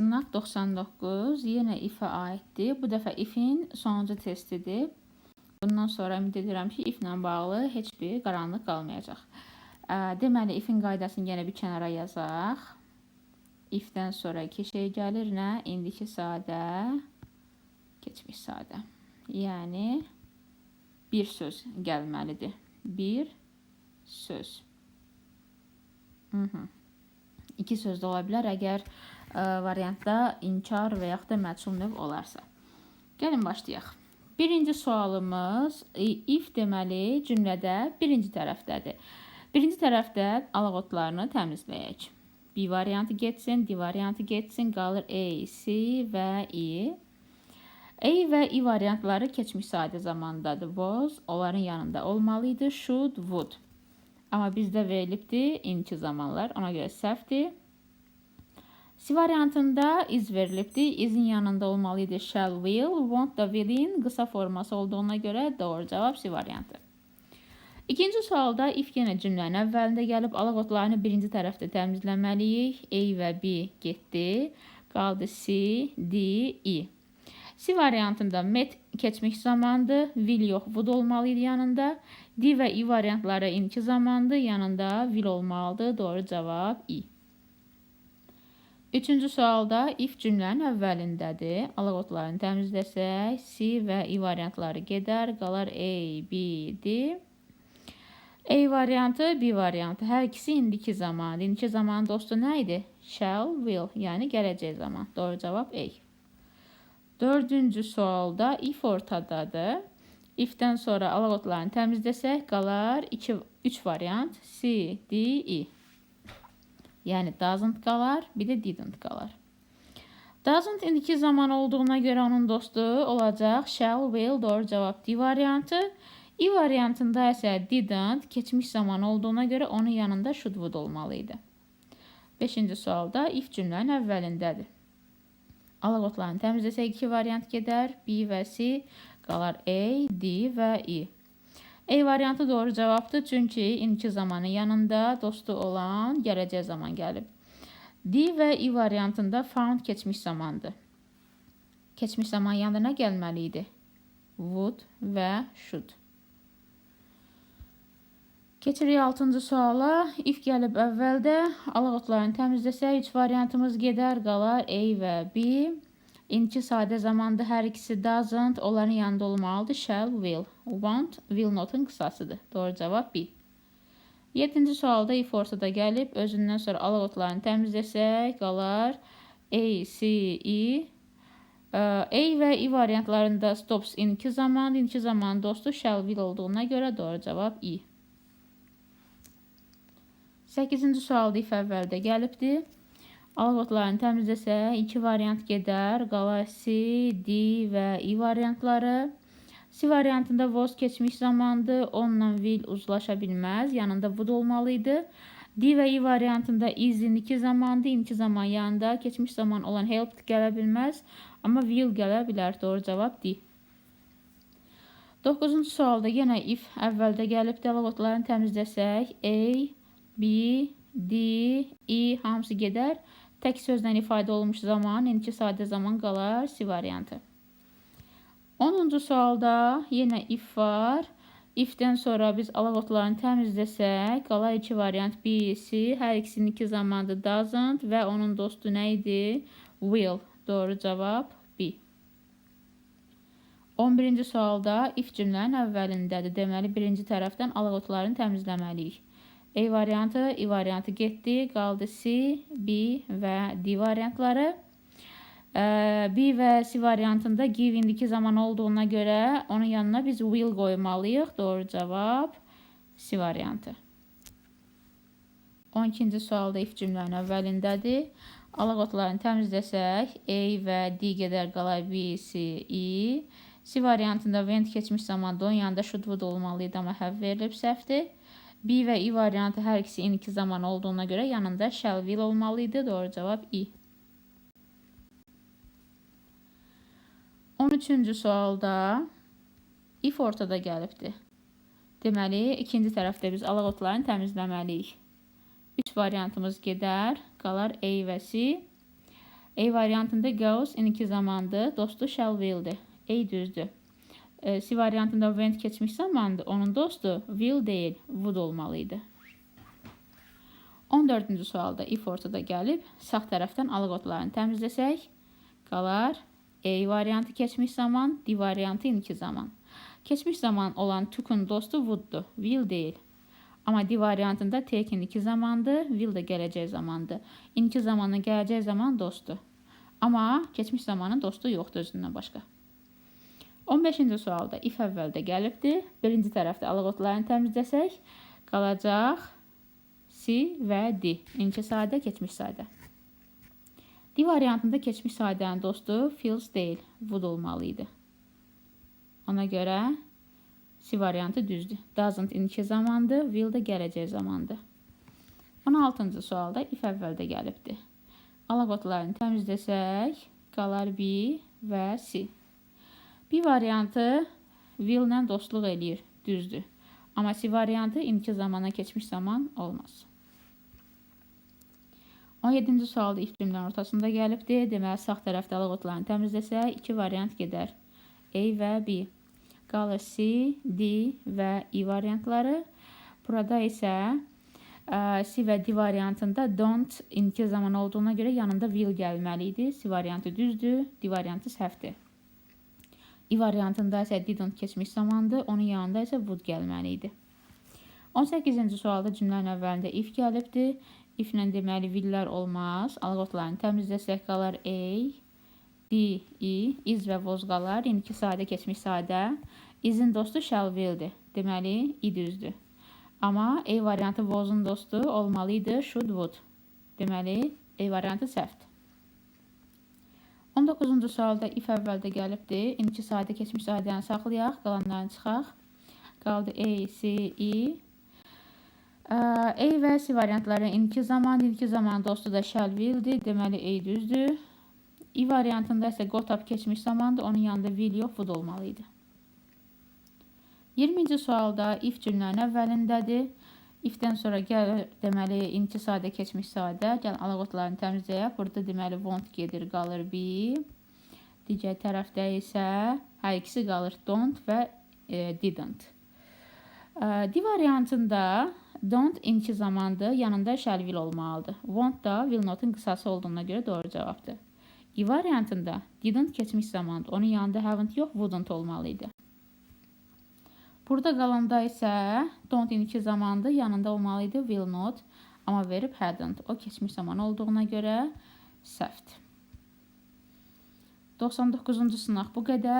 Sınaq 99 yenə if-ə aiddir. Bu dəfə if-in sonuncu testidir. Bundan sonra ümid edirəm ki, if-lə bağlı heç bir qaranlıq qalmayacaq. Deməli, if-in qaydasını yenə bir kənara yazaq. If-dən sonra iki şey gəlir nə? İndiki sadə, keçmiş sadə. Yəni bir söz gəlməlidir. Bir söz. -hı. İki söz də ola bilər əgər ə, variantda inkar və yaxud da məchul növ olarsa. Gəlin başlayaq. Birinci sualımız if deməli cümlədə birinci tərəfdədir. Birinci tərəfdə alaqotlarını təmizləyək. B variantı getsin, D variantı getsin, qalır A, C və E. A və I variantları keçmiş sadə zamandadır. Was onların yanında olmalı idi. Should, would. Amma bizdə verilibdir indiki zamanlar. Ona görə səhvdir. C variantında is verilibdir. Is'in yanında olmalıydı shall, will. Want da will'in qısa forması olduğuna görə doğru cavab C variantı. İkinci sualda if yenə cümlənin əvvəlində gəlib alaqotlarını birinci tərəfdə təmizləməliyik. A və B getdi. Qaldı C, D, E. C variantında met keçmiş zamandır. Will yox, would olmalıydı yanında. D və E variantları indiki zamandır. Yanında will olmalıdır. Doğru cavab E. Üçüncü sualda if cümlənin əvvəlindədir. Alaqotlarını təmizləsək, C və I variantları gedər, qalar A, B, D. A variantı, B variantı. Hər ikisi indiki zaman. İndiki zaman dostu nə idi? Shall, will, yəni gələcək zaman. Doğru cavab A. Dördüncü sualda if ortadadır. If-dən sonra alaqotlarını təmizləsək, qalar 2 3 variant C, D, E. Yani doesn't qalar, bir de didn't qalar. Doesn't indiki zaman olduğuna göre onun dostu olacaq shall, will, doğru cevap D variantı. E variantında ise didn't keçmiş zaman olduğuna göre onun yanında should, would olmalıydı. Beşinci sualda if cümlənin əvvəlindədir. Alaqotlarını təmizləsək iki variant gedər. B və C qalar A, D və E. E variantı doğru cevaptı çünkü indiki zamanın yanında dostu olan gələcək zaman gəlib. D və E variantında found keçmiş zamandır. Keçmiş zaman yanında nə gəlməli idi? Would və should. Keçirik 6-cı suala. If gəlib əvvəldə alaq otlarını təmizləsək 3 variantımız gedər, qalar A və B. İnki sadə zamanda hər ikisi doesn't, onların yanında olmalıdır. Shall, will. Want, will notun qısasıdır. Doğru cavab B. 7-ci sualda if ortada gəlib, özündən sonra alaq otlarını təmizləsək, qalar A, C, E. A və E variantlarında stops inki zaman, inki zaman dostu shall, will olduğuna görə doğru cavab E. 8-ci sualda if əvvəldə gəlibdir. Alqotlarını təmizləsək, iki variant gedər. Qala C, D və I variantları. C variantında was keçmiş zamandır. Onunla will uzlaşa bilməz. Yanında would olmalıydı. D və I variantında is indiki zamandır. İndiki zaman yanında keçmiş zaman olan helped gələ bilməz. Amma will gələ bilər. Doğru cavab D. 9-cu sualda yenə if əvvəldə gəlib dialoqlarını təmizləsək, A, B, D, E hamısı gedər. Tek sözdən ifadə olmuş zaman, indiki sadə zaman qalar si variantı. 10-cu sualda yenə if var. If-dən sonra biz alaqotlarını təmizləsək, qalar iki variant B, C, hər ikisinin iki zamandır doesn't və onun dostu nə idi? Will. Doğru cavab B. 11-ci sualda if cümlənin əvvəlindədir. Deməli, birinci tərəfdən alaqotlarını təmizləməliyik. A variantı, I variantı getdi. Qaldı C, B və D variantları. B və C variantında give indiki zaman olduğuna görə onun yanına biz will qoymalıyıq. Doğru cavab C variantı. 12-ci sualda if cümlənin əvvəlindədir. Alaqotlarını təmizləsək, A və D qədər qala B, C, E. C variantında went keçmiş zamanda onun yanında should would olmalıydı, amma have verilib səhvdir. B ve I variantı her ikisi in iki zaman olduğuna göre yanında shall will olmalıydı. Doğru cevap I. 13-cü sualda if ortada gəlibdi. Deməli, ikinci tərəfdə biz alaqotlarını təmizləməliyik. 3 variantımız gedər, qalar A və C. A variantında goes indiki zamandı, dostu shall will'di. A düzdür. E, C variantında went keçmiş zamandı, onun dostu will değil, would olmalıydı. 14-cü sualda if ortada gəlib, sağ tərəfdən alqotlarını təmizləsək, qalar A variantı keçmiş zaman, D variantı indiki zaman. Keçmiş zaman olan took'un dostu would'dur, will değil. Amma D variantında take indiki zamandır, will də gələcək zamandır. İndiki zamanın gələcək zaman dostdur. Amma keçmiş zamanın dostu yoxdur özündən başqa. 15-ci sualda if əvvəldə gəlibdir. Birinci tərəfdə alqotlarını təmizləsək, qalacaq C və D. İndiki sadə, keçmiş sadə. D variantında keçmiş sadənin dostu feels deyil, would olmalıydı. Ona görə C variantı düzdür. Doesn't indiki zamandır, will də gələcək zamandır. 16-cı sualda if əvvəldə gəlibdir. Alaqotlarını təmizləsək, qalar B və C. B variantı will ilə dostluq eləyir, düzdür. Amma C variantı indiki zamana keçmiş zaman olmaz. 17-ci sualda if cümlənin ortasında gəlibdir. Deməli, sağ tərəfdə alaqotlarını təmizləsək, iki variant gedər. A və B. Qalır C, D və E variantları. Burada isə ə, C və D variantında don't indiki zaman olduğuna görə yanında will gəlməli idi. C variantı düzdür, D variantı səhvdir. E variantında isə didn't keçmiş zamandır, onun yanında isə would gəlməli idi. 18-ci sualda cümlənin əvvəlində if gəlibdir. If ilə deməli willlər olmaz. Alqotlarını təmizləsək qalar A, D, E, is və was qalar. İndiki sadə keçmiş sadə. Izin dostu shall will'dir. Deməli, i düzdür. Amma A variantı was'un dostu olmalıydı should would. Deməli, A variantı səhvdir. 19-cu sualda if əvvəldə gəlibdir. İndiki sadə keçmiş sadəni saxlayaq, qalanlarını çıxaq. Qaldı A, C, E. A və C variantları indiki zaman, indiki zaman dostu da shall will'dir. Deməli A düzdür. E variantında isə got up keçmiş zamandır. Onun yanında will yox, would olmalıydı. 20-ci sualda if cümlənin əvvəlindədir. If-dən sonra gəlir deməli indiki sadə keçmiş sadə. Gəl alaqotlarını təmizləyək. Burada deməli want gedir, qalır be. Digər tərəfdə isə hər ikisi qalır don't və e, didn't. E, D variantında don't indiki zamandır, yanında shall will olmalıdır. Want da will not'un qısası olduğuna görə doğru cavabdır. E variantında didn't keçmiş zamandır. Onun yanında haven't yox, wouldn't olmalıydı. Burada qalanda isə don't indiki zamandır, yanında olmalıydı will not, amma verib hadn't. O keçmiş zaman olduğuna görə səhvdir. 99-cu sınaq bu qədər.